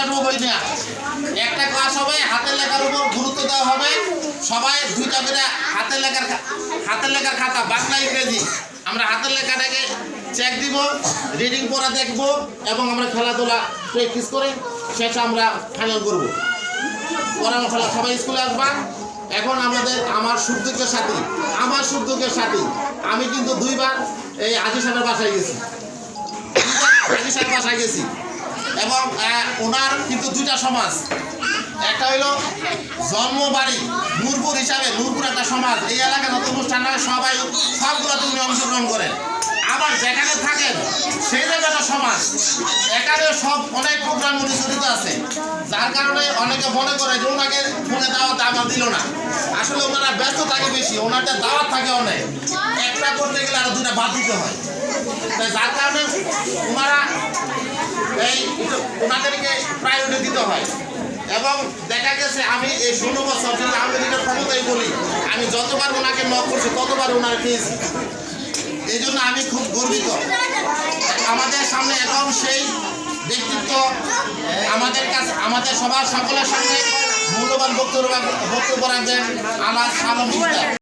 আসব বই নিয়ে একটা ক্লাস হবে, হাতের লেখার উপর গুরুত্ব দেওয়া হবে। সবাই দুইটা করে হাতের লেখার হাতের লেখার খাতা, বাংলা, ইংরেজি। আমরা হাতের লেখাটাকে চেক দিব রিডিং পড়া দেখব এবং আমরা খেলাধুলা প্র্যাকটিস করে শেষে আমরা ফাইনাল করব। খেলা, সবাই স্কুলে আসবা। এখন আমাদের আমার সুদ্যোগের সাথী, আমার সুদ্যোগের সাথী। আমি কিন্তু দুইবার এই আজি সাহেবের বাসায় গেছি। আজি সাহেব বাসায় গেছি। এবং ওনার কিন্তু দুইটা সমাজ। একটা হইল জন্মবাড়ি নূরপুর হিসাবে নূরপুর একটা সমাজ। এই এলাকায় যত অনুষ্ঠান হয়, সবাই সবগুলোতে উনি অংশগ্রহণ করেন। আবার যেখানে থাকেন, সেই জায়গাটা সমাজ। এখানে সব অনেক প্রোগ্রাম উনি জড়িত আছে। যার কারণে অনেকে মনে করে যে ওনাকে ফোনে দাওয়াত আমার দিল না। আসলে ওনারা ব্যস্ত থাকে বেশি, ওনাদের দাওয়াত থাকে অনেক। একটা করতে গেলে আরও দুটা বাদ দিতে হয়। তাই যার কারণে ওনারা প্রায়োরিটি দিতে হয়। এবং দেখা গেছে আমি এই ষোলো বছর যদি আমেরিকার ক্ষমতায় বলি, আমি যতবার ওনাকে নক করছি, ততবার ওনার পেয়েছি এই জন্য আমি খুব গর্বিত। আমাদের সামনে এখন সেই ব্যক্তিত্ব, আমাদের কাছে, আমাদের সবার সকলের সামনে মূল্যবান বক্তব্য বক্তব্য রাখবেন আমার সিকদার